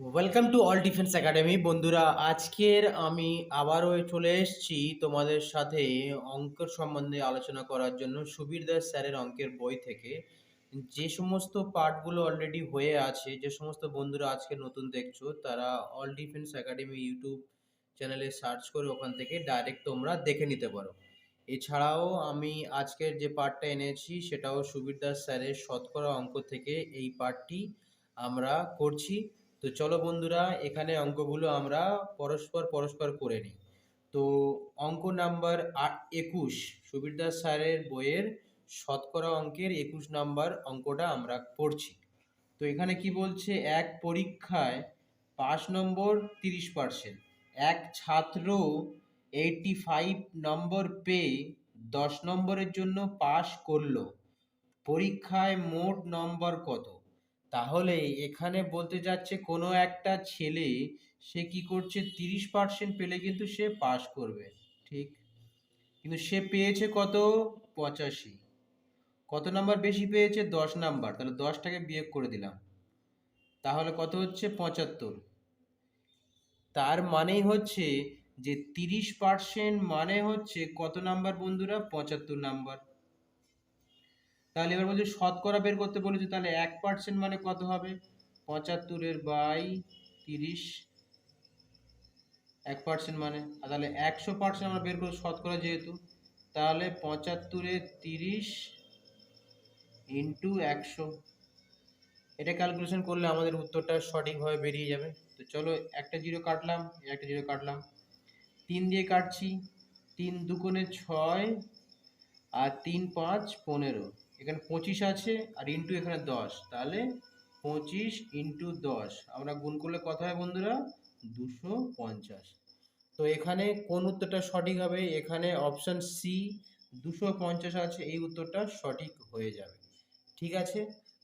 Welcome to all defence academy বন্ধুরা, আজকের আমি আবারও চলে এসেছি তোমাদের সাথে অঙ্ক সম্বন্ধে আলোচনা করার জন্য সুবীর দাস স্যারের অঙ্কের বই থেকে। যে সমস্ত পার্টগুলো অলরেডি হয়ে আছে, যে সমস্ত বন্ধুরা আজকে নতুন দেখছ, তারা অল ডিফেন্স একাডেমি ইউটিউব চ্যানেলে সার্চ করে ওখান থেকে ডাইরেক্ট তোমরা দেখে নিতে পারো। এছাড়াও আমি আজকের যে পার্টটা এনেছি, সেটাও সুবীর দাস স্যারের শতকরা অঙ্ক থেকে এই পার্টটি আমরা করছি। তো চলো বন্ধুরা, এখানে অঙ্কগুলো আমরা পরস্পর পরস্পর করে নিই। তো অঙ্ক নাম্বার আট একুশ সুবীর দাস স্যারের বইয়ের শতকরা অঙ্কের একুশ নাম্বার অঙ্কটা আমরা পড়ছি। তো এখানে কি বলছে? এক পরীক্ষায় পাঁচ নম্বর তিরিশ পার্সেন্ট এক ছাত্র এইটটি ফাইভ নম্বর পেয়ে দশ নম্বরের জন্য পাশ করল, পরীক্ষায় মোট নম্বর কত? তাহলে এখানে বলতে যাচ্ছে কোনো একটা ছেলে, সে কি করছে? তিরিশ পার্সেন্ট পেলে কিন্তু সে পাস করবে, ঠিক? কিন্তু সে পেয়েছে কত? পঁচাশি। কত নাম্বার বেশি পেয়েছে? দশ নাম্বার। তাহলে দশটাকে বিয়োগ করে দিলাম। তাহলে কত হচ্ছে? পঁচাত্তর। তার মানেই হচ্ছে যে তিরিশ পার্সেন্ট মানে হচ্ছে কত নাম্বার বন্ধুরা? পঁচাত্তর নাম্বার। তাহলে এবার বলছে শতকরা বের করতে বলেছে, তাহলে এক পার্সেন্ট মানে কত হবে? পঁচাত্তরের বাই তিরিশ। এক পার্সেন্ট মানে তাহলে একশো পার্সেন্ট আমরা বের করব শতকরা যেহেতু। তাহলে পঁচাত্তরে তিরিশ ইন্টু একশো। এটা ক্যালকুলেশন করলে আমাদের উত্তরটা সঠিকভাবে বেরিয়ে যাবে। তো চলো একটা জিরো কাটলাম একটা জিরো কাটলাম। তিন দিয়ে কাটছি, তিন দুগুণে ছয় আর তিন পাঁচ পনেরো। এখানে পঁচিশ আছে আর ইন্টু এখানে দশ। তাহলে পঁচিশ ইন্টু দশ। আমরা গুণ করলে কত হয় বন্ধুরা? দুশো পঞ্চাশ। তো এখানে কোন উত্তরটা সঠিক হবে? এখানে অপশান সি দুশো পঞ্চাশ আছে, এই উত্তরটা সঠিক হয়ে যাবে। ঠিক আছে?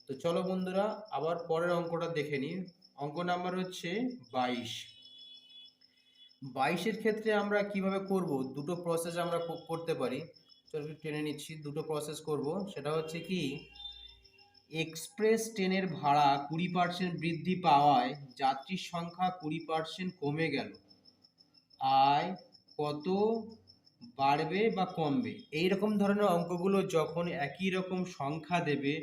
তো চলো বন্ধুরা, আবার পরের অঙ্কটা দেখে নিই। অঙ্ক নাম্বার হচ্ছে বাইশ। বাইশের ক্ষেত্রে আমরা কীভাবে করব? দুটো প্রসেস আমরা করতে পারি। চলো টেনে নিচ্ছি, দুটো প্রসেস করব। সেটা হচ্ছে কি এক্সপ্রেস ট্রেনের ভাড়া কুড়ি পার্সেন্ট বৃদ্ধি পাওয়ায় যাত্রীর সংখ্যা কুড়ি পার্সেন্ট কমে গেল। আয় কত বাড়বে বা কমবে? এই রকম ধরনের অঙ্কগুলো যখন একই রকম সংখ্যা দেবে,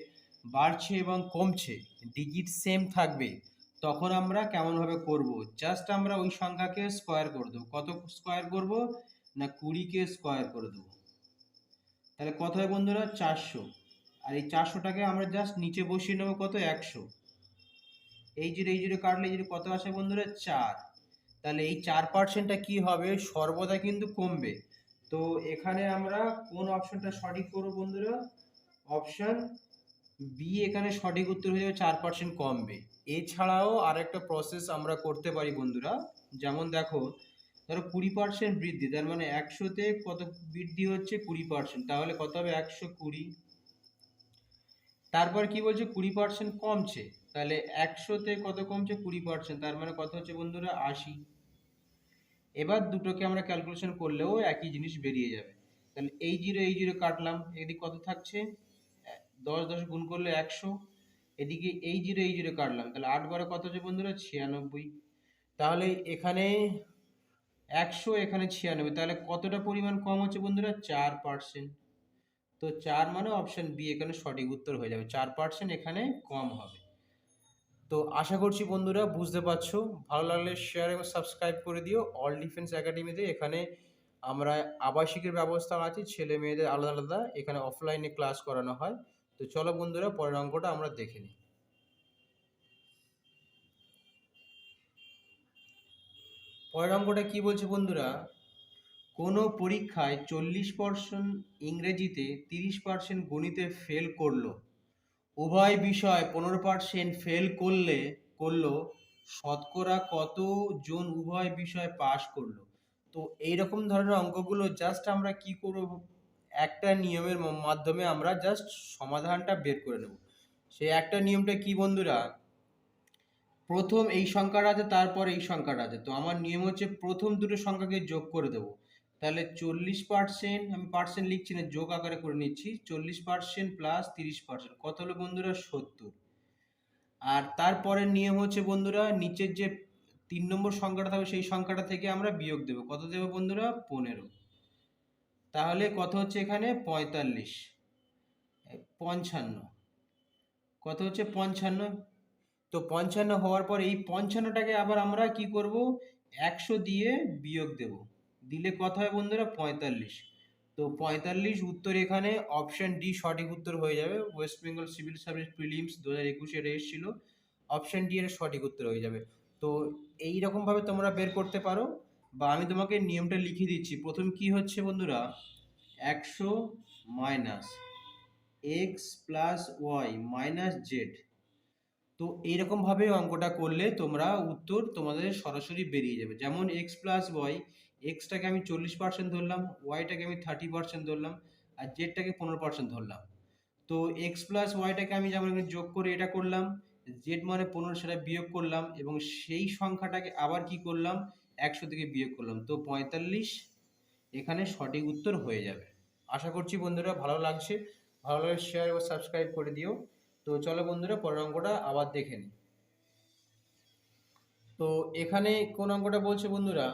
বাড়ছে এবং কমছে ডিজিট সেম থাকবে, তখন আমরা কেমনভাবে করব? জাস্ট আমরা ওই সংখ্যাকে স্কোয়ার করে দেবো। কত স্কোয়ার করব? না কুড়িকে স্কোয়ার করে দেবো? তাহলে কত হয় বন্ধুরা? চারশো। আর এই চারশোটাকে আমরা জাস্ট নিচে বসিয়ে নেব কত? একশো। এই জিরো এই জিরো কাটলে জিরো কত আসে বন্ধুরা? চার। তাহলে এই চার পার্সেন্টটা কী হবে? সর্বদা কিন্তু কমবে। তো এখানে আমরা কোন অপশনটা সঠিক করব বন্ধুরা? অপশন বি এখানে সঠিক উত্তর হয়ে যাবে চার পার্সেন্ট কমবে। এছাড়াও আরেকটা প্রসেস আমরা করতে পারি বন্ধুরা। যেমন দেখো ধরো কুড়ি পার্সেন্ট বৃদ্ধি, তার মানে একশোতে কত বৃদ্ধি হচ্ছে কুড়ি পার্সেন্ট তাহলে কত হবে একশো কুড়ি? তারপর কি বলছে কুড়ি পার্সেন্ট কমছে, তাহলে একশোতে কত কমছে কুড়ি পার্সেন্ট তার মানে কত হচ্ছে বন্ধুরা আশি। এবার দুটোকে আমরা ক্যালকুলেশন করলেও একই জিনিস বেরিয়ে যাবে। তাহলে এই জিরো এই জিরো কাটলাম, এদিকে কত থাকছে? দশ দশ গুণ করলে একশো, এদিকে এই জিরো এই জিরো কাটলাম, তাহলে আট বারে কত হচ্ছে বন্ধুরা? ছিয়ানব্বই। তাহলে এখানে একশো এখানে ছিয়ানব্বই, তাহলে কতটা পরিমাণ কম হচ্ছে বন্ধুরা? চার পার্সেন্ট তো চার মানে অপশন বি এখানে সঠিক উত্তর হয়ে যাবে। চার পার্সেন্ট এখানে কম হবে। তো আশা করছি বন্ধুরা বুঝতে পারছ। ভালো লাগলে শেয়ার এবং সাবস্ক্রাইব করে দিও। অল ডিফেন্স একাডেমিতে এখানে আমরা আবাসিকের ব্যবস্থা আছে ছেলে মেয়েদের আলাদা আলাদা। এখানে অফলাইনে ক্লাস করানো হয়। তো চলো বন্ধুরা, পরের অঙ্কটা আমরা দেখে নিই। পরের অঙ্কটা কি বলছে বন্ধুরা? কোনো পরীক্ষায় চল্লিশ পার্সেন্ট ইংরেজিতে তিরিশ পার্সেন্ট গণিতে ফেল করল। উভয় বিষয় পনেরো পার্সেন্ট ফেল করলে, করল। শতকরা কত জন উভয় বিষয় পাশ করল? তো এইরকম ধরনের অঙ্কগুলো জাস্ট আমরা কি করব? একটা নিয়মের মাধ্যমে আমরা জাস্ট সমাধানটা বের করে নেব। সেই একটা নিয়মটা কি বন্ধুরা? প্রথম এই সংখ্যাটা আছে তারপর এই সংখ্যাটা আছে তো আমার নিয়ম হচ্ছে প্রথম দুটো সংখ্যাকে যোগ করে দেবো। তাহলে চল্লিশ পার্সেন্ট আমি পার্সেন্ট লিখছি না, যোগ আকারে করে নিচ্ছি। চল্লিশ পার্সেন্ট প্লাস তিরিশ পার্সেন্ট কত হলো বন্ধুরা? সত্তর। আর তারপরের নিয়ম হচ্ছে বন্ধুরা, নিচের যে তিন নম্বর সংখ্যাটা থাকবে, সেই সংখ্যাটা থেকে আমরা বিয়োগ দেবো। কত দেবো বন্ধুরা? পনেরো। তাহলে কত হচ্ছে এখানে? পঁয়তাল্লিশ। পঞ্চান্ন। কত হচ্ছে? পঞ্চান্ন। তো পঞ্চান্ন হওয়ার পর এই পঞ্চান্নটাকে আবার আমরা কি করব? একশো দিয়ে বিয়োগ দেব। দিলে কত হয় বন্ধুরা? পঁয়তাল্লিশ। তো পঁয়তাল্লিশ উত্তর এখানে অপশান ডি সঠিক উত্তর হয়ে যাবে। West Bengal civil service prelims দু হাজার একুশে এটা এসেছিল। অপশান ডি এর সঠিক উত্তর হয়ে যাবে। তো এই রকমভাবে তোমরা বের করতে পারো। বা আমি তোমাকে নিয়মটা লিখে দিচ্ছি। প্রথম কি হচ্ছে বন্ধুরা? একশো minus X plus Y minus Z. তো এইরকমভাবে অঙ্কটা করলে তোমরা উত্তর তোমাদের সরাসরি বেরিয়ে যাবে। যেমন এক্স প্লাস ওয়াই এক্সটাকে আমি চল্লিশ পার্সেন্ট ধরলাম ওয়াইটাকে আমি থার্টি পার্সেন্ট ধরলাম, আর জেডটাকে পনেরো পার্সেন্ট ধরলাম। তো এক্স প্লাস ওয়াইটাকে আমি যেমন যোগ করে এটা করলাম জেড মানে পনেরো সেটা বিয়োগ করলাম, এবং সেই সংখ্যাটাকে আবার কি করলাম, একশো থেকে বিয়োগ করলাম। তো পঁয়তাল্লিশ এখানে সঠিক উত্তর হয়ে যাবে। আশা করছি বন্ধুরা ভালো লাগছে। ভালো লাগলে শেয়ার ও সাবস্ক্রাইব করে দিও। তো চলো বন্ধুরা, পরের অঙ্কটা আবার দেখে নিই। তো এখানে কোন অঙ্কটা বলছে বন্ধুরা?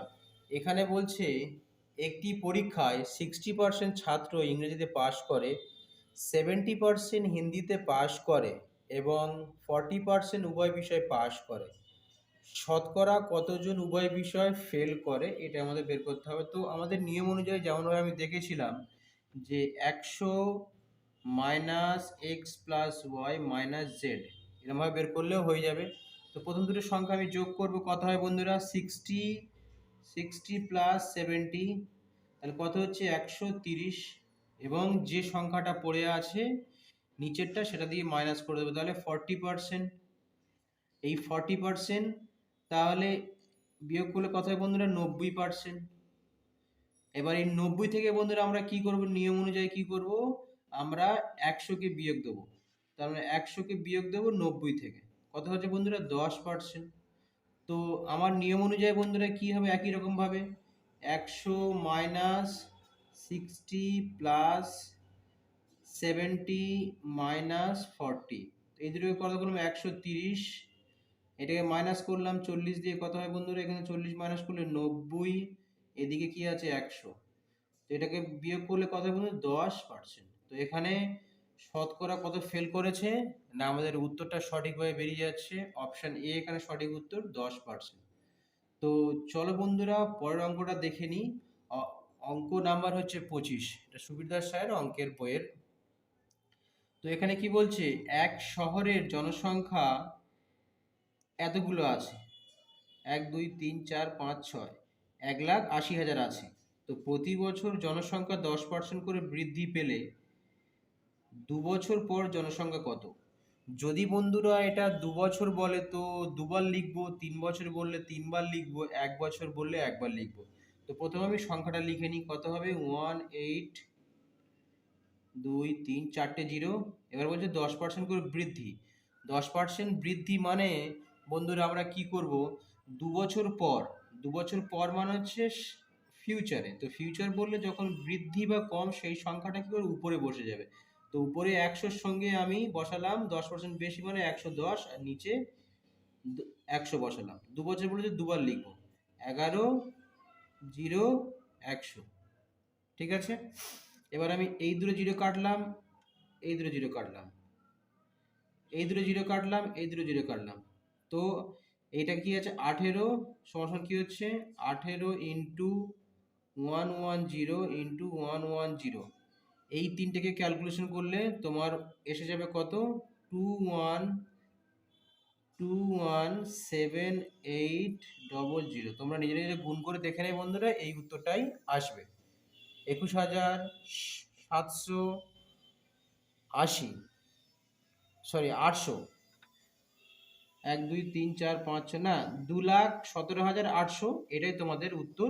এখানে বলছে, একটি পরীক্ষায় সিক্সটি পার্সেন্ট ছাত্র ইংরেজিতে পাশ করে সেভেন্টি পার্সেন্ট হিন্দিতে পাশ করে এবং ফর্টি পার্সেন্ট উভয় বিষয়ে পাশ করে। শতকরা কতজন উভয় বিষয় ফেল করে, এটা আমাদের বের করতে হবে। তো আমাদের নিয়ম অনুযায়ী যেমনভাবে আমি দেখেছিলাম যে একশো minus X plus Y minus Z এরকমভাবে বের করলেও হয়ে যাবে। তো প্রথম দুটো সংখ্যা আমি যোগ করব, কত হয় বন্ধুরা? সিক্সটি সিক্সটি প্লাস সেভেন্টি, তাহলে কত হচ্ছে? একশো তিরিশ। এবং যে সংখ্যাটা পড়ে আছে, নিচেরটা সেটা দিয়ে মাইনাস করে দেবো, তাহলে ফর্টি পারসেন্ট। এই ফর্টি পারসেন্ট, তাহলে বিয়োগ করলে কত হয় বন্ধুরা? নব্বই পারসেন্ট। এবার এই নব্বই থেকে বন্ধুরা আমরা কি করব? নিয়ম অনুযায়ী কি করব? আমরা একশোকে বিয়োগ দেবো। তার মানে একশোকে বিয়োগ দেবো নব্বই থেকে। কত হচ্ছে বন্ধুরা? দশ পার্সেন্ট তো আমার নিয়ম অনুযায়ী বন্ধুরা কি হবে? একই রকমভাবে একশো minus sixty plus seventy minus forty এই দুটোকে কত করলাম? একশো তিরিশ। এটাকে মাইনাস করলাম চল্লিশ দিয়ে কত হয় বন্ধুরা? এখানে চল্লিশ মাইনাস করলে নব্বই। এদিকে কি আছে? একশো। তো এটাকে বিয়োগ করলে কত বন্ধু দশ পার্সেন্ট তো এখানে শতকরা কত ফেল করেছে? না, আমাদের উত্তরটা সঠিকভাবে বেরিয়ে যাচ্ছে। অপশান এ এখানে সঠিক উত্তর, দশ পার্সেন্ট তো চলো বন্ধুরা, পরের অঙ্কটা দেখে নিই। অঙ্ক নাম্বার হচ্ছে পঁচিশ। এটা সুবিরদাস স্যার, অঙ্কের বইয়ের। তো এখানে কি বলছে? এক শহরের জনসংখ্যা এতগুলো আছে। এক, দুই, তিন, চার, পাঁচ, ছয়। এক লাখ আশি হাজার আছে। তো প্রতি বছর জনসংখ্যা দশ পার্সেন্ট করে বৃদ্ধি পেলে দু বছর পর জনসংখ্যা কত? যদি বন্ধুরা এটা দু বছর বলে তো দুবার লিখব, তিন বছর বললে তিনবার লিখব, এক বছর বললে একবার লিখব। তো প্রথমে আমি সংখ্যাটা লিখে নিই, কত হবে? ওয়ান, এইট, দুই, তিন, চারটে, জিরো। এবার বলছে দশ পার্সেন্ট করে বৃদ্ধি। দশ পার্সেন্ট বৃদ্ধি মানে বন্ধুরা আমরা কি করব? দু বছর পর, দু বছর পর মানে হচ্ছে ফিউচারে তো ফিউচার বললে যখন বৃদ্ধি বা কম, সেই সংখ্যাটা কি করে? উপরে বসে যাবে। তো উপরে একশোর সঙ্গে আমি বসালাম, দশ পার্সেন্ট বেশি মানে একশো দশ, আর নিচে একশো বসালাম। দু বছর বলেছে দুবার লিখব। এগারো, জিরো, একশো। ঠিক আছে? এবার আমি এই দুটো জিরো কাটলাম, এই দুটো জিরো কাটলাম। এই দুটো জিরো কাটলাম, এই দুটো জিরো কাটলাম। তো এইটা কি আছে? আঠেরো সমান কি হচ্ছে? আঠেরো into one one zero into one one zero. এই তিনটেকে ক্যালকুলেশন করলে তোমার এসে যাবে কত? Two one two one seven eight double zero তোমরা নিজে নিজে গুণ করে দেখে নেবে বন্ধুরা, এই উত্তরটাই আসবে। একুশ হাজার সাতশো আশি। সরি আটশো। এক, দুই, তিন, চার, পাঁচ না, দু লাখ সতেরো হাজার আটশো। এটাই তোমাদের উত্তর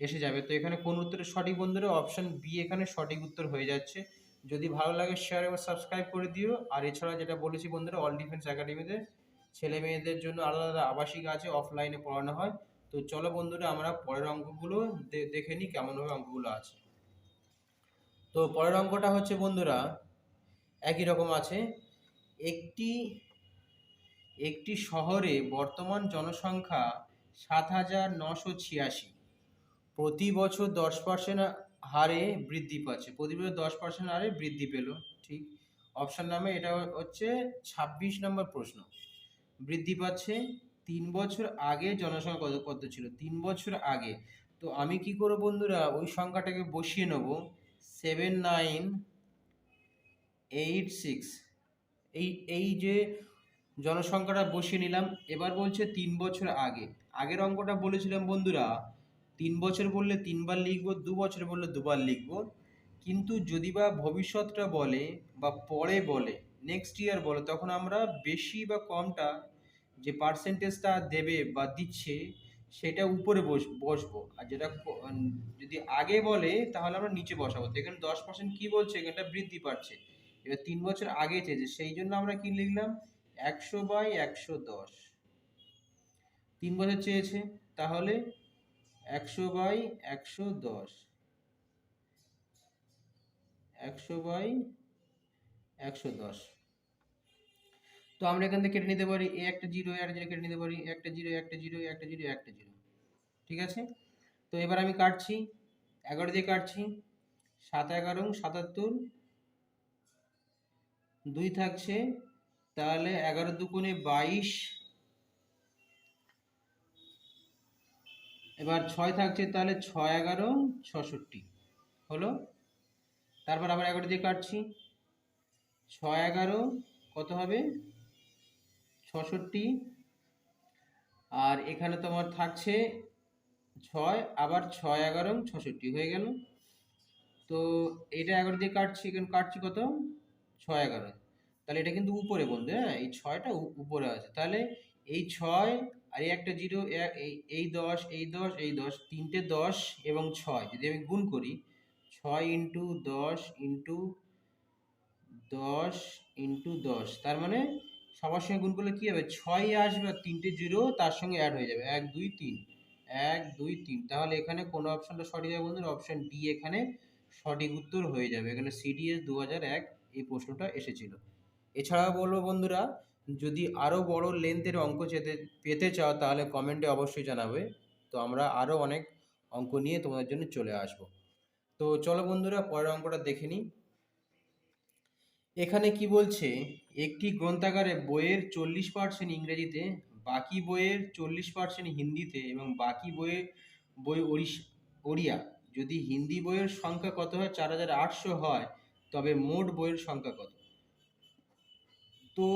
এসে যাবে। তো এখানে কোন উত্তরের সঠিক বন্ধুরা? অপশন বি এখানে সঠিক উত্তর হয়ে যাচ্ছে। যদি ভালো লাগে শেয়ার এবং সাবস্ক্রাইব করে দিও। আর এছাড়া যেটা বলেছি বন্ধুরা অল ডিফেন্স একাডেমিতে ছেলে মেয়েদের জন্য আলাদা আলাদা আবাসিক আছে অফলাইনে পড়ানো হয়। তো চলো বন্ধুরা, আমরা পরের অঙ্কগুলো দেখে নিই কেমনভাবে অঙ্কগুলো আছে। তো পরের অঙ্কটা হচ্ছে বন্ধুরা, একই রকম আছে। একটি একটি শহরে বর্তমান জনসংখ্যা সাত হাজার নশো ছিয়াশি। প্রতি বছর দশ পার্সেন্ট হারে বৃদ্ধি পাচ্ছে। প্রতি বছর দশ পার্সেন্ট হারে বৃদ্ধি পেল, ঠিক? অপশান নামে এটা হচ্ছে ছাব্বিশ নম্বর প্রশ্ন। বৃদ্ধি পাচ্ছে। তিন বছর আগে জনসংখ্যা কত কত ছিল? তিন বছর আগে। তো আমি কি করব বন্ধুরা? ওই সংখ্যাটাকে বসিয়ে নেব। Seven nine eight six. এই এই যে জনসংখ্যাটা বসিয়ে নিলাম, এবার বলছে তিন বছর আগে। আগের অঙ্কটা বলেছিলাম বন্ধুরা তিন বছর বললে তিনবার লিখব, দু বছর বললে দুবার লিখব। কিন্তু যদি বা ভবিষ্যৎটা বলে বা পরে বলে নেক্সট ইয়ার বলে, তখন আমরা বেশি বা কমটা যে পার্সেন্টেজটা দেবে বা দিচ্ছে, সেটা উপরে বস, বসবো। আর যেটা যদি আগে বলে, তাহলে আমরা নিচে বসাবো। এখানে দশ পার্সেন্ট কী বলছে? এখানটা বৃদ্ধি পাচ্ছে। এবার তিন বছর আগে চেয়েছে, সেই জন্য আমরা কি লিখলাম? একশো বাই একশো দশ। তিন বছর চেয়েছে, তাহলে একশো বাই একশো দশ। একশো বাই একশো দশ। তো আমরা এখান থেকে কেটে নিতে পারি এ একটা জিরো একটা জিরো কেটে নিতে পারি একটা জিরো একটা জিরো একটা জিরো একটা জিরো। ঠিক আছে? তো এবার আমি কাটছি, এগারো দিয়ে কাটছি, সাত এগারো, সাতাত্তর, দুই থাকছে, তাহলে এগারো দুগুণে বাইশ এবার ছয় থাকছে তাহলে ছয় এগারো ছষট্টি। হলো? তারপর আবার এগারো দিয়ে কাটছি। ছয় এগারো কত হবে? ছষট্টি। আর এখানে তোমার থাকছে ছয়, আবার ছয় এগারো ছষট্টি, হয়ে গেল। তো এটা এগারো দিয়ে কাটছি, এখানে কাটছি কত? ছয় এগারো। তাহলে এটা কিন্তু উপরে বন্ধু হ্যাঁ? এই ছয়টা উপরে আছে। তাহলে এই ছয় আর এই একটা জিরো এই দশ এই দশ এই দশ, তিনটে দশ এবং ছয়, যদি আমি গুণ করি, ছয় ইন্টু দশ ইন্টু দশ ইন্টু দশ, তার মানে সবার সঙ্গে গুণ করলে কী হবে? ছয় আসবে আর তিনটে জিরো তার সঙ্গে অ্যাড হয়ে যাবে। এক, দুই, তিন। এক, দুই, তিন। তাহলে এখানে কোন অপশনটা সঠিক হবে বন্ধুরা? অপশন ডি এখানে সঠিক উত্তর হয়ে যাবে। এখানে সিডিএস দু হাজার এক এই প্রশ্নটা এসেছিল। এছাড়াও বলব বন্ধুরা যদি আরও বড় লেন্থের অঙ্ক যেতে, পেতে চাও তাহলে কমেন্টে অবশ্যই জানাবে। তো আমরা আরও অনেক অঙ্ক নিয়ে তোমাদের জন্য চলে আসব। তো চলো বন্ধুরা, পরের অঙ্কটা দেখে নিই। এখানে কি বলছে? একটি গ্রন্থাগারে বইয়ের চল্লিশ পার্সেন্ট ইংরেজিতে, বাকি বইয়ের চল্লিশ পার্সেন্ট হিন্দিতে এবং বাকি বইয়ের, বই ওড়িয়া। যদি হিন্দি বইয়ের সংখ্যা কত হয়? চার হাজার আটশো হয়। তবে মোট বইয়ের সংখ্যা কত? তো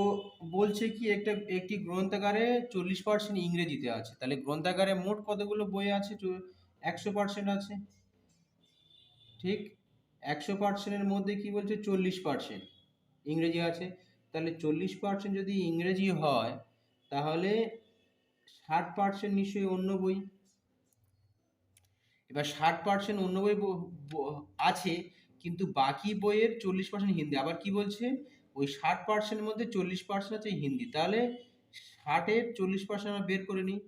বলছে কি, একটা, একটি গ্রন্থাগারে চল্লিশ পার্সেন্ট ইংরেজিতে আছে। তাহলে গ্রন্থাগারে মোট কতগুলো বই আছে? একশো পার্সেন্ট আছে। ঠিক? একশো পার্সেন্টের মধ্যে কি বলছে? চল্লিশ পার্সেন্ট ইংরেজি আছে। তাহলে চল্লিশ পার্সেন্ট যদি ইংরেজি হয়, তাহলে ষাট পার্সেন্ট নিশ্চয়ই অন্য বই। এবার ষাট পার্সেন্ট অন্য বই আছে, কিন্তু বাকি বইয়ের চল্লিশ পার্সেন্ট হিন্দি। আবার কি বলছে? ওই ষাট পার্সেন্টের মধ্যে চল্লিশ পার্সেন্ট আছে হিন্দি। তাহলে ষাটের চল্লিশ পার্সেন্ট আমরা বের করে নিই।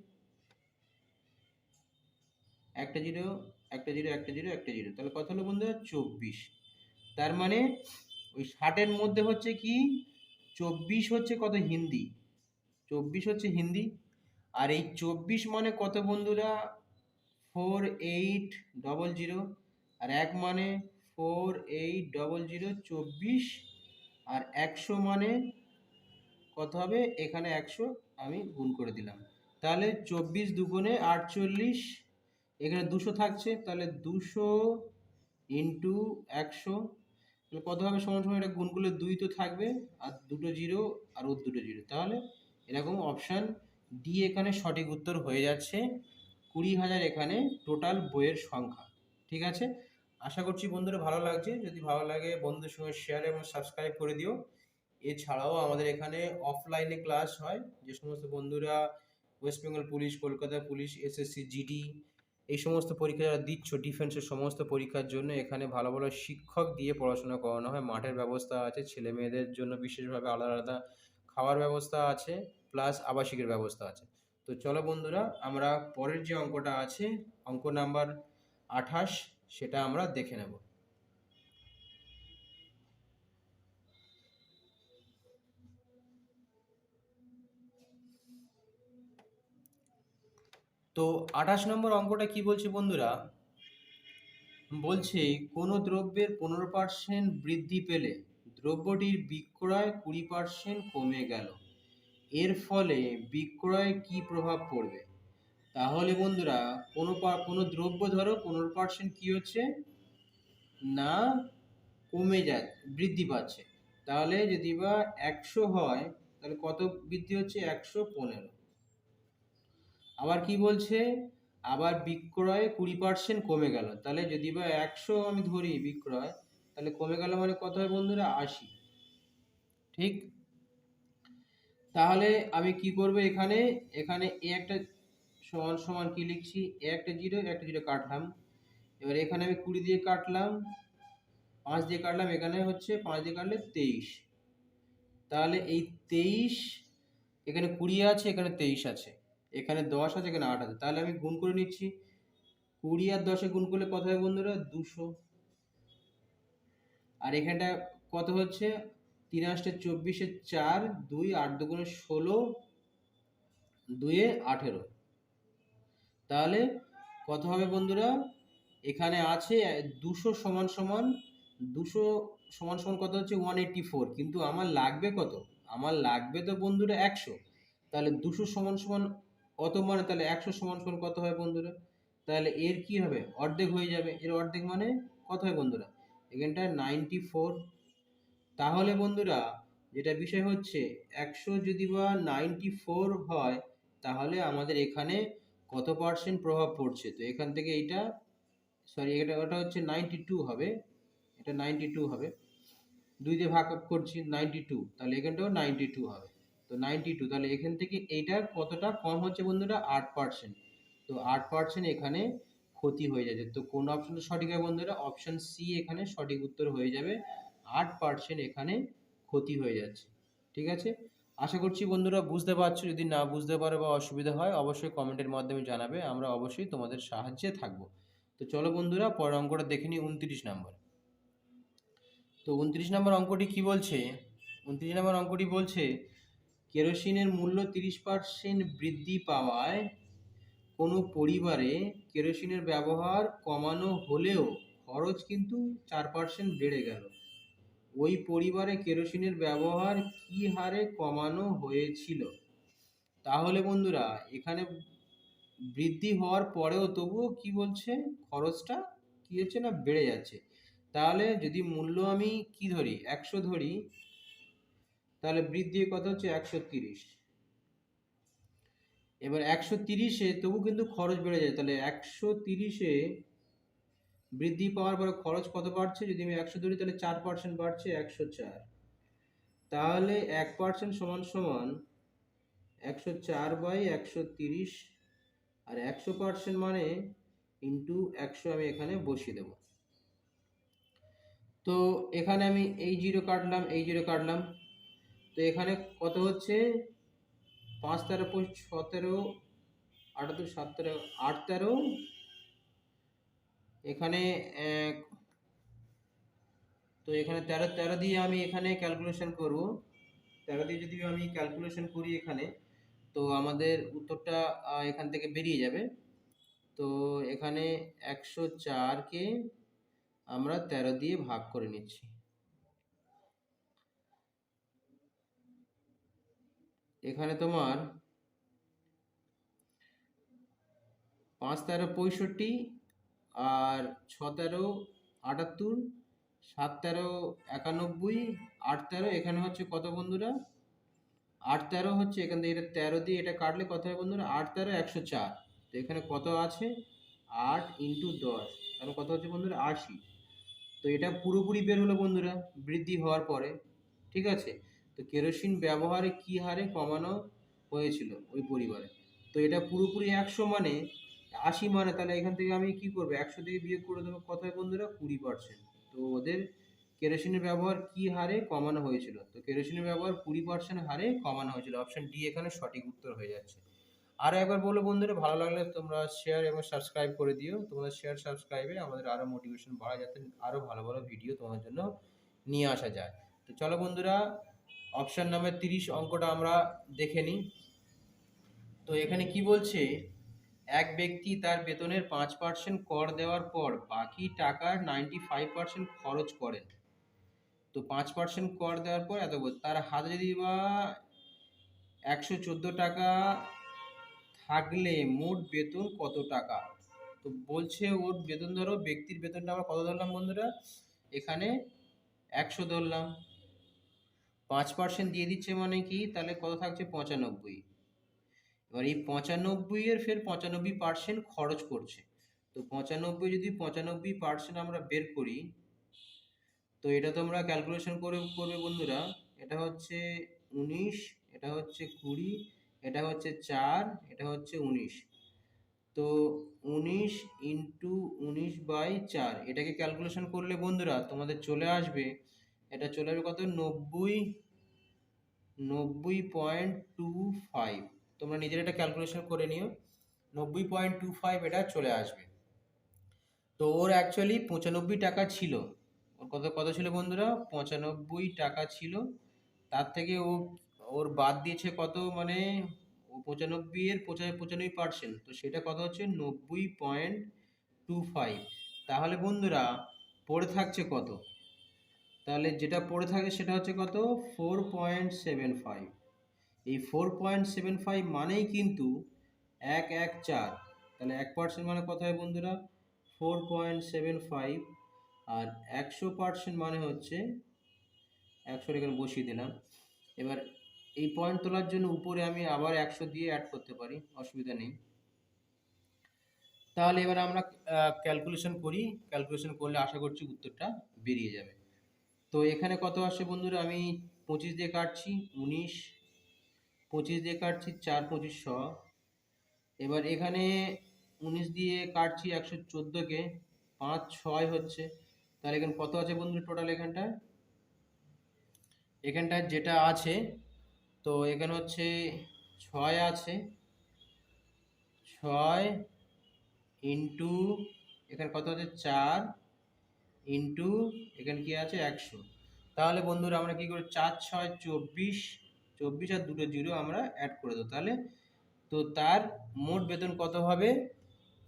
একটা জিরো একটা জিরো একটা জিরো একটা জিরো। তাহলে কত হলো বন্ধুরা? চব্বিশ। তার মানে ওই ষাটের মধ্যে হচ্ছে কি? চব্বিশ হচ্ছে কত? হিন্দি। চব্বিশ হচ্ছে হিন্দি। আর এই চব্বিশ মানে কত বন্ধুরা? Four eight double zero. আর এক মানে ফোর এইট ডবল জিরো চব্বিশ আর একশো মানে কত হবে? এখানে একশো আমি গুণ করে দিলাম। তাহলে চব্বিশ দুগুণে আটচল্লিশ, এখানে দুশো থাকছে, তাহলে দুশো ইন্টু একশো, তাহলে কত হবে? সমান সমান এটা গুণ করলে দুই তো থাকবে, আর দুটো জিরো, আর ওর দুটো জিরো। তাহলে এরকম অপশান ডি এখানে সঠিক উত্তর হয়ে যাচ্ছে কুড়ি হাজার এখানে টোটাল বইয়ের সংখ্যা। ঠিক আছে? আশা করছি বন্ধুরা ভালো লাগছে। যদি ভালো লাগে বন্ধুদের সঙ্গে শেয়ার এবং সাবস্ক্রাইব করে দিও। এছাড়াও আমাদের এখানে অফলাইনে ক্লাস হয়। যে সমস্ত বন্ধুরা West Bengal police Kolkata police SSC GD এই সমস্ত পরীক্ষা যারা দিচ্ছ ডিফেন্সের সমস্ত পরীক্ষার জন্য এখানে ভালো ভালো শিক্ষক দিয়ে পড়াশোনা করানো হয়। মাঠের ব্যবস্থা আছে, ছেলে মেয়েদের জন্য বিশেষভাবে আলাদা আলাদা খাওয়ার ব্যবস্থা আছে প্লাস আবাসিকের ব্যবস্থা আছে। তো চলো বন্ধুরা, আমরা পরের যে অঙ্কটা আছে, অঙ্ক নাম্বার আঠাশ সেটা আমরা দেখে নেব। তো আঠাশ নম্বর অঙ্কটা কি বলছে বন্ধুরা? বলছে, কোনো দ্রব্যের পনেরো পার্সেন্ট বৃদ্ধি পেলে দ্রব্যটির বিক্রয় কুড়ি পার্সেন্ট কমে গেল। এর ফলে বিক্রয় কি প্রভাব পড়বে? তাহলে বন্ধুরা, কোনো কোনো দ্রব্য ধরো, পনেরো পার্সেন্ট কী হচ্ছে? না, কমে যায় বৃদ্ধি পাচ্ছে। তাহলে যদি বা একশো হয়, তাহলে কত বৃদ্ধি হচ্ছে? একশো পনেরো। আবার কি বলছে? আবার বিক্রয় কুড়ি পার্সেন্ট কমে গেল। তাহলে যদি বা একশো আমি ধরি বিক্রয়, তাহলে কমে গেল মানে কত হয় বন্ধুরা? আশি। ঠিক? তাহলে আমি কি করব এখানে? এখানে এ একটা সমান সমান কি লিখছি? একটা জিরো একটা জিরো কাটলাম। এবার এখানে আমি কুড়ি দিয়ে কাটলাম, পাঁচ দিয়ে কাটলাম, এখানে হচ্ছে পাঁচ দিয়ে কাটলে তেইশ। তাহলে এই তেইশ, এখানে কুড়ি আছে, এখানে তেইশ আছে। এখানে দশ আছে, এখানে আট আছে। তাহলে আমি গুণ করে নিচ্ছি। কুড়ি আর দশে গুণ করলে কত হয় বন্ধুরা? দুশো। আর এখানটা কত হচ্ছে? তিন আটটা চব্বিশে চার, দুই আট দুগুণে ষোলো দুয়ে আঠেরো। তাহলে কত হবে বন্ধুরা, এখানে আছে দুশো সমান সমান, দুশো সমান সমান কত হচ্ছে? ওয়ান এইট্টি ফোর কিন্তু আমার লাগবে কত? আমার লাগবে তো বন্ধুরা একশো। তাহলে দুশো সমান সমান অত মানে তাহলে একশো সমান সমান কত হয় বন্ধুরা? তাহলে এর কি হবে? অর্ধেক হয়ে যাবে। এর অর্ধেক মানে কত হয় বন্ধুরা? এখানটা নাইনটি ফোর তাহলে বন্ধুরা, যেটা বিষয় হচ্ছে, একশো যদি বা নাইনটি ফোর হয়, তাহলে আমাদের এখানে কত পার্সেন্ট প্রভাব পড়ছে? তো এখান থেকে এইটা সরি এটা, ওটা হচ্ছে নাইনটি টু হবে। এটা নাইনটি টু হবে। দুই দিয়ে ভাগ করছি নাইনটি টু তাহলে এখানটাও নাইনটি টু হবে। তো নাইনটি টু তাহলে এখান থেকে এইটার কতটা কম হচ্ছে বন্ধুরা? আট পার্সেন্ট তো আট পার্সেন্ট এখানে ক্ষতি হয়ে যাচ্ছে। তো কোন অপশনটা সঠিক হয় বন্ধুরা? অপশন সি এখানে সঠিক উত্তর হয়ে যাবে। আট পার্সেন্ট এখানে ক্ষতি হয়ে যাচ্ছে। ঠিক আছে? আশা করছি বন্ধুরা বুঝতে পারছ, যদি না বুঝতে পারো বা অসুবিধা হয়, অবশ্যই কমেন্টের মাধ্যমে জানাবে, আমরা অবশ্যই তোমাদের সাহায্যে থাকব। তো চলো বন্ধুরা, পরের অঙ্কটা দেখে নিই উনত্রিশ নম্বর। তো উনত্রিশ নম্বর অঙ্কটি কি বলছে? উনত্রিশ নম্বর অঙ্কটি বলছে, কেরোসিনের মূল্য তিরিশ পার্সেন্ট বৃদ্ধি পাওয়ায় কোনো পরিবারে কেরোসিনের ব্যবহার কমানো হলেও খরচ কিন্তু চার পার্সেন্ট বেড়ে গেল। ওই পরিবারে কেরোসিনের ব্যবহার কি হারে কমানো হয়েছিল? তাহলে বন্ধুরা, এখানে বৃদ্ধি হওয়ার পরেও তবুও কি বলছে? খরচটা কি হচ্ছে না বেড়ে যাচ্ছে? তাহলে যদি মূল্য আমি কি ধরি? একশো ধরি, তাহলে বৃদ্ধি কত হচ্ছে একশো তিরিশ। এবার একশো তিরিশে তবু কিন্তু খরচ বেড়ে যায়। তাহলে একশো তিরিশে বৃদ্ধি পাওয়ার পরে খরচ কত বাড়ছে? যদি আমি একশো ধরি, তাহলে চার পার্সেন্ট বাড়ছে, একশো চার। তাহলে এক পার্সেন্ট সমান সমান একশো চার বাই একশো তিরিশ, আর একশো পার্সেন্ট মানে ইন্টু একশো আমি এখানে বসিয়ে দেব। তো এখানে আমি এই জিরো কাটলাম, এই জিরো কাটলাম। তো এখানে কত হচ্ছে? পাঁচ তেরো সতেরো আটাত্তর সাত তেরো আট তেরো এখানে তো এখানে তেরো তেরো দিয়ে আমি এখানে ক্যালকুলেশন করব। তেরো দিয়ে যদি আমি ক্যালকুলেশন করি এখানে, তো আমাদের উত্তরটা এখান থেকে বেরিয়ে যাবে। তো এখানে একশো চারকে আমরা তেরো দিয়ে ভাগ করে নিচ্ছি। এখানে তোমার পাঁচ তেরো পঁয়ষট্টি আর ছ তেরো আটাত্তর সাত তেরো একানব্বই আট তেরো এখানে হচ্ছে কত বন্ধুরা? আট তেরো হচ্ছে এখান থেকে এটা তেরো দিয়ে এটা কাটলে কত হয় বন্ধুরা? আট তেরো একশো চার। তো এখানে কত আছে? আট ইন্টু দশ। তাহলে কত হচ্ছে বন্ধুরা? আশি। তো এটা পুরোপুরি বের হলো বন্ধুরা, বৃদ্ধি হওয়ার পরে। ঠিক আছে? তো কেরোসিন ব্যবহারে কি হারে কমানো হয়েছিল ওই পরিবারে? তো এটা পুরোপুরি একশো মানে আশি মানে তাহলে এখান থেকে আমি কি করব? একশো থেকে বিয়োগ করে দেবো কত হয় বন্ধুরা? কুড়ি পার্সেন্ট তো ওদের কেরোসিনের ব্যবহার কি হারে কমানো হয়েছিল? তো কেরোসিনের ব্যবহার কুড়ি পার্সেন্ট হারে কমানো হয়েছিল। অপশন ডি এখানে সঠিক উত্তর হয়ে যাচ্ছে। আরও একবার বলো বন্ধুরা, ভালো লাগলে তোমরা শেয়ার এবং সাবস্ক্রাইব করে দিও। তোমাদের শেয়ার সাবস্ক্রাইবে আমাদের আরও মোটিভেশন বাড়া যাতে আরও ভালো ভালো ভিডিও তোমার জন্য নিয়ে আসা যায়। তো চলো বন্ধুরা অপশন নাম্বার তিরিশ অঙ্কটা আমরা দেখে নিই। তো এখানে কি বলছে? এক ব্যক্তি তার বেতনের পাঁচ পার্সেন্ট কর দেওয়ার পর বাকি টাকার নাইনটি ফাইভ পার্সেন্ট খরচ করেন। তো পাঁচ পার্সেন্ট কর দেওয়ার পর এত তার হাতে যদি বা একশো চোদ্দ টাকা থাকলে মোট বেতন কত টাকা? তো বলছে ওর বেতন ধরো, ব্যক্তির বেতনটা আমরা কত ধরলাম বন্ধুরা? এখানে একশো ধরলাম। পাঁচ পার্সেন্ট দিয়ে দিচ্ছে মানে কি? তাহলে কত থাকছে? পঁচানব্বই। এবার এই পঁচানব্বই এর ফের পঁচানব্বই পার্সেন্ট খরচ করছে। তো পঁচানব্বই যদি পঁচানব্বই পার্সেন্ট আমরা বের করি, তো এটা তোমরা ক্যালকুলেশন করে, করবে বন্ধুরা, এটা হচ্ছে উনিশ, এটা হচ্ছে কুড়ি, এটা হচ্ছে চার, এটা হচ্ছে উনিশ। তো উনিশ ইন্টু উনিশ বাই চার, এটাকে ক্যালকুলেশন করলে বন্ধুরা তোমাদের চলে আসবে, এটা চলে আসবে কত? নব্বই নব্বই পয়েন্ট টু ফাইভ তোমরা নিজের এটা ক্যালকুলেশন করে নিও। নব্বই পয়েন্ট টু ফাইভ এটা চলে আসবে। তো ওর অ্যাকচুয়ালি পঁচানব্বই টাকা ছিল। ওর কত কত ছিল বন্ধুরা? পঁচানব্বই টাকা ছিল। তার থেকে ও, ওর বাদ দিয়েছে কত? মানে ও পঁচানব্বই এর পঁচা, পঁচানব্বই পার্সেন্ট তো সেটা কত হচ্ছে? নব্বই পয়েন্ট টু ফাইভ তাহলে বন্ধুরা, পড়ে থাকছে কত? তাহলে যেটা পড়ে থাকে সেটা হচ্ছে কত? ফোর পয়েন্ট সেভেন ফাইভ এই ফোর পয়েন্ট সেভেন ফাইভ মানেই কিন্তু এক এক চার। তাহলে এক পার্সেন্ট মানে কত হয় বন্ধুরা? ফোর পয়েন্ট সেভেন ফাইভ আর একশো পার্সেন্ট মানে হচ্ছে, একশো এখানে বসিয়ে দিলাম। এবার এই পয়েন্ট তোলার জন্য উপরে আমি আবার একশো দিয়ে অ্যাড করতে পারি, অসুবিধা নেই। তাহলে এবার আমরা ক্যালকুলেশন করি। ক্যালকুলেশন করলে আশা করছি উত্তরটা বেরিয়ে যাবে। তো এখানে কত আসে বন্ধুরা? আমি পঁচিশ দিয়ে কাটছি, উনিশ। পঁচিশ দিয়ে কাটছি, চার পঁচিশ শ এবার এখানে উনিশ দিয়ে কাটছি একশো চোদ্দোকে পাঁচ ছয় হচ্ছে। তাহলে এখানে কত আছে বন্ধু টোটাল এখানটায় এখানটায় যেটা আছে, তো এখানে হচ্ছে ছয় আছে। ছয় ইন্টু, এখানে কত আছে? চার ইন্টু, এখানে কি আছে? একশো। তাহলে বন্ধুরা আমরা কি করি? চার, ছয়, চব্বিশ চব্বিশ আর দুটো জিরো আমরা অ্যাড করে দেবো। তাহলে তো তার মোট বেতন কত হবে?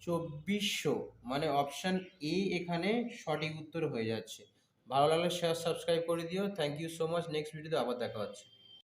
চব্বিশশো। মানে অপশান এ এখানে সঠিক উত্তর হয়ে যাচ্ছে। ভালো লাগলে শেয়ার সাবস্ক্রাইব করে দিও। Thank you so much next ভিডিওতে আবার দেখা হচ্ছে।